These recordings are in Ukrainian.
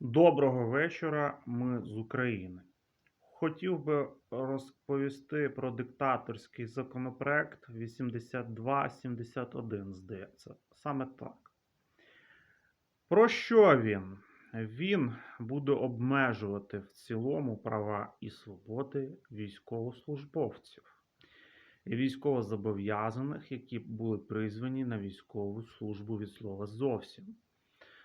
Доброго вечора, ми з України. Хотів би розповісти про диктаторський законопроект 8271, здається. Саме так. Про що він? Він буде обмежувати в цілому права і свободи військовослужбовців і військовозобов'язаних, які були призвані на військову службу від слова зовсім.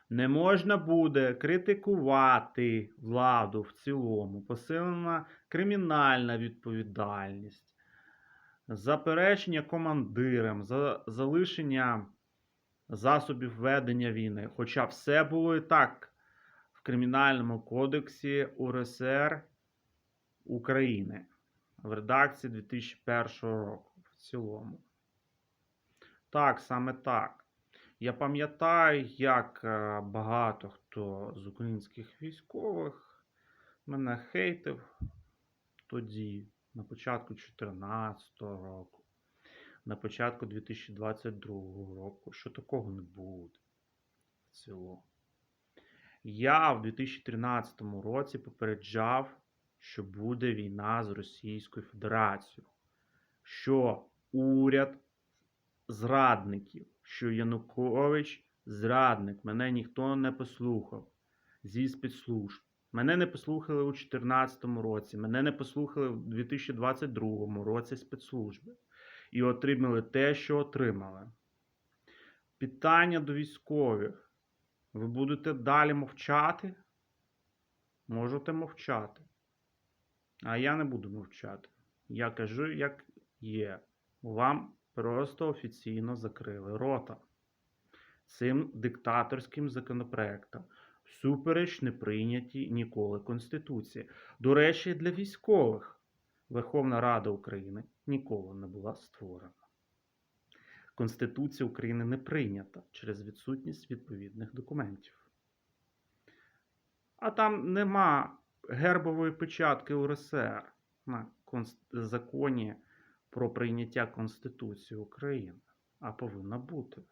Не можна буде критикувати владу в цілому, посилена кримінальна відповідальність, заперечення командирам, за залишення засобів ведення війни. Хоча все було і так в Кримінальному кодексі УРСР України в редакції 2001 року в цілому. Так, саме так. Я пам'ятаю, як е, багато хто з українських військових мене хейтив тоді, на початку 2014 року, на початку 2022 року, що такого не буде в цілому. Я в 2013 році попереджав, що буде війна з Російською Федерацією, що уряд зрадників, що Янукович зрадник, мене ніхто не послухав зі спецслужб. Мене не послухали у 2014 році, мене не послухали у 2022 році спецслужби. І отримали те, що отримали. Питання до військових. Ви будете далі мовчати? Можете мовчати. А я не буду мовчати. Я кажу, як є. Вам просто офіційно закрили рота цим диктаторським законопроектом. Всупереч не прийняті ніколи Конституції. До речі, для військових Верховна Рада України ніколи не була створена. Конституція України не прийнята через відсутність відповідних документів. А там нема гербової печатки УРСР на законі про прийняття Конституції України, а повинна бути.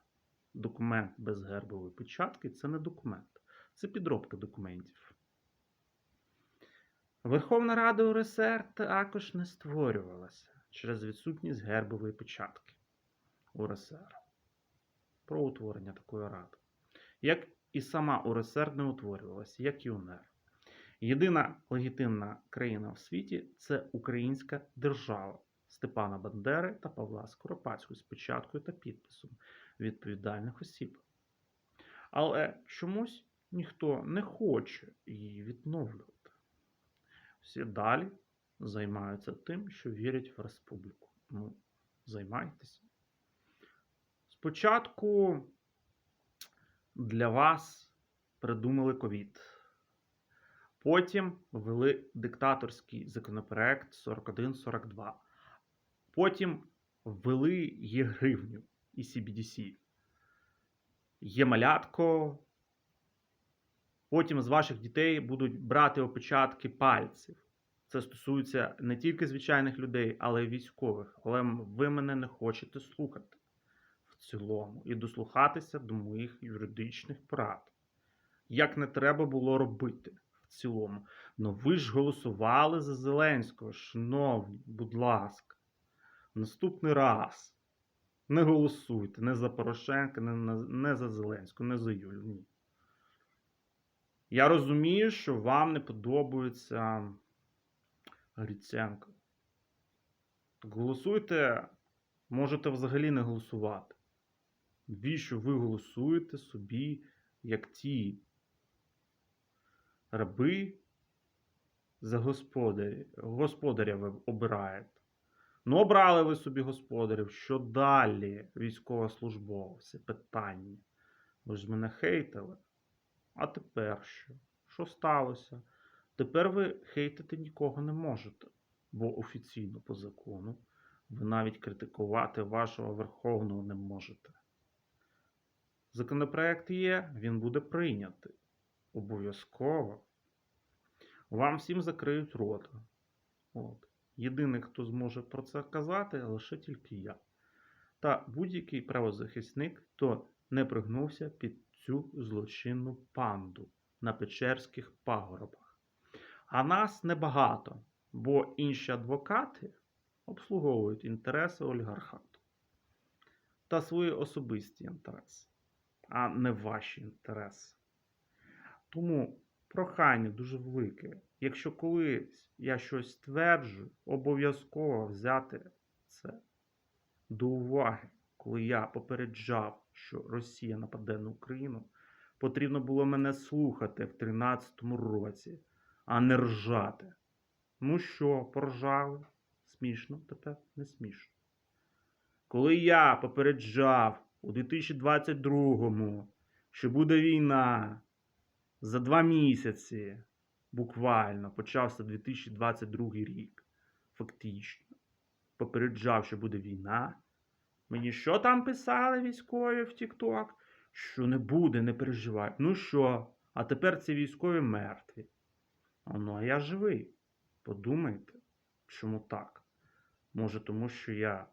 Документ без гербової печатки це не документ, це підробка документів. Верховна Рада УРСР також не створювалася через відсутність гербової печатки УРСР про утворення такої ради. Як і сама УРСР не утворювалася, як і УНР. Єдина легітимна країна в світі це Українська держава Степана Бандери та Павла Скоропадського з печаткою та підписом відповідальних осіб. Але чомусь ніхто не хоче її відновлювати. Всі далі займаються тим, що вірять в республіку. Ну, займайтеся. Спочатку для вас придумали ковід. Потім ввели диктаторський законопроект 4142. Потім ввели є гривню і CBDC. Є малятко. Потім з ваших дітей будуть брати опечатки пальців. Це стосується не тільки звичайних людей, але й військових. Але ви мене не хочете слухати в цілому і дослухатися до моїх юридичних порад. Як не треба було робити в цілому. Ну ви ж голосували за Зеленського, шановні, будь ласка. Наступний раз не голосуйте не за Порошенка, не, не за Зеленського, не за Юлю. Ні. Я розумію, що вам не подобається Гриценко. Голосуйте, можете взагалі не голосувати. Навіщо ви голосуєте собі, як ті раби за господарі, господаря ви обираєте? Ну, обрали ви собі господарів. Що далі, військовослужбовці? Питання. Ви ж мене хейтили. А тепер що? Що сталося? Тепер ви хейтити нікого не можете, бо офіційно по закону ви навіть критикувати вашого верховного не можете. Законопроект є, він буде прийнятий. Обов'язково. Вам всім закриють рота. От. Єдиний, хто зможе про це казати, лише тільки я. Та будь-який правозахисник, хто не пригнувся під цю злочинну панду. на Печерських пагорбах. А нас небагато, бо інші адвокати обслуговують інтереси олігархату та свої особисті інтереси, а не ваші інтереси. Тому прохання дуже велике. Якщо колись я щось стверджую, обов'язково взяти це до уваги. Коли я попереджав, що Росія нападе на Україну, потрібно було мене слухати в 13-му році, а не ржати. Ну що, поржали? Смішно, тепер не смішно. Коли я попереджав у 2022-му, що буде війна за два місяці, буквально почався 2022 рік, фактично, попереджав, що буде війна. Мені що там писали військові в TikTok? Що не буде, не переживай. Ну що, а тепер ці військові мертві. Ну, а я живий. Подумайте, чому так? Може, тому що я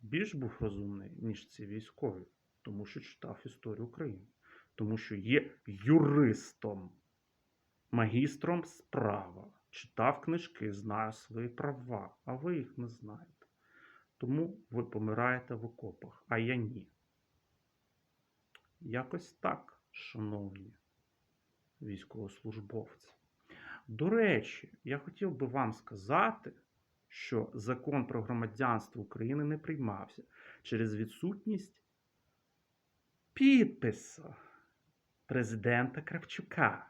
більш був розумний, ніж ці військові, тому що читав історію України, тому що є юристом, магістром справа, читав книжки, знаю свої права, а ви їх не знаєте. Тому ви помираєте в окопах, а я ні. Якось так, шановні військовослужбовці. До речі, я хотів би вам сказати, що закон про громадянство України не приймався через відсутність підпису президента Кравчука,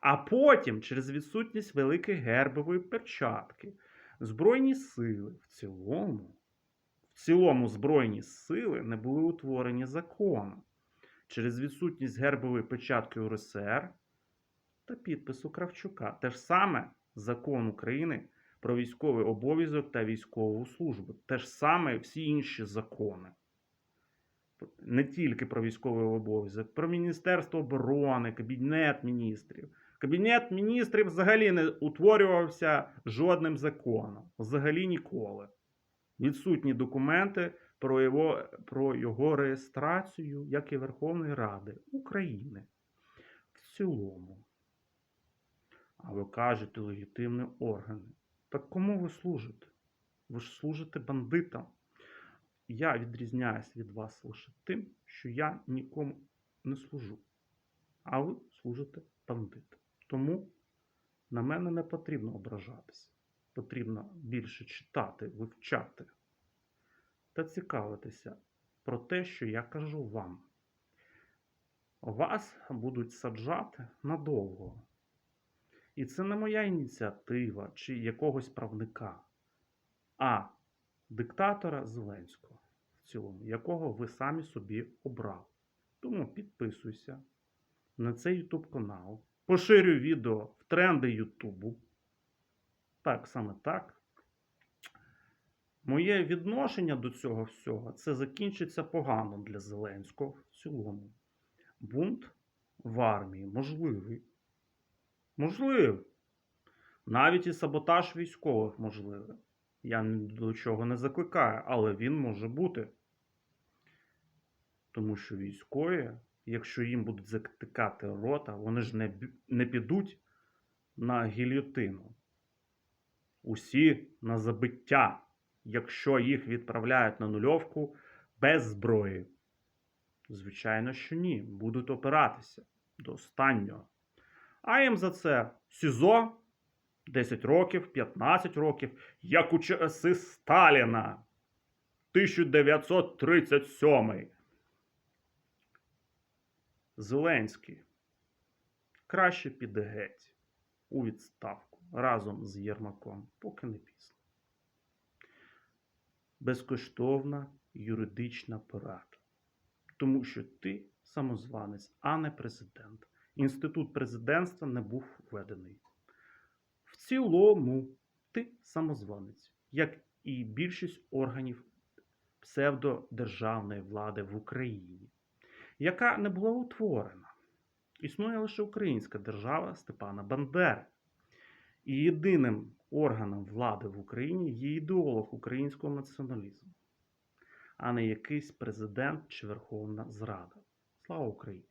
а потім через відсутність великої гербової перчатки. Збройні сили в цілому, в цілому Збройні сили не були утворені законом через відсутність гербової печатки УРСР та підпису Кравчука. Те ж саме закон України про військовий обов'язок та військову службу. Те ж саме всі інші закони. Не тільки про військовий обов'язок, про Міністерство оборони, Кабінет міністрів. Кабінет міністрів взагалі не утворювався жодним законом. Взагалі ніколи. Відсутні документи про його, про його реєстрацію, як і Верховної Ради України. В цілому. А ви кажете легітимні органи. Так кому ви служите? Ви ж служите бандитам. Я відрізняюсь від вас лише тим, що я нікому не служу. А ви служите бандитам. Тому на мене не потрібно ображатися. Потрібно більше читати, вивчати та цікавитися про те, що я кажу вам. Вас будуть саджати надовго. І це не моя ініціатива чи якогось правника, а диктатора Зеленського, в цілому, якого ви самі собі обрали. Тому підписуйся на цей YouTube канал, поширюй відео в тренди Ютубу. Так, саме так. Моє відношення до цього всього це закінчиться погано для Зеленського в цілому. Бунт в армії можливий. Можливий. Навіть і саботаж військових можливий. Я ні до чого не закликаю, але він може бути. Тому що військові, якщо їм будуть затикати рота, вони ж не, не підуть на гільйотину. Усі на забиття, якщо їх відправляють на нульовку без зброї. Звичайно, що ні. Будуть опиратися до останнього. А їм за це СІЗО 10 років, 15 років, як у часи Сталіна. 1937. Зеленський. Краще піде геть у відставку разом з Єрмаком, поки не пізно. Безкоштовна юридична порада. Тому що ти самозванець, а не президент. Інститут президентства не був введений. В цілому, ти самозванець, як і більшість органів псевдодержавної влади в Україні, яка не була утворена. Існує лише українська держава Степана Бандери. І єдиним органом влади в Україні є ідеолог українського націоналізму, а не якийсь президент чи Верховна Зрада. Слава Україні!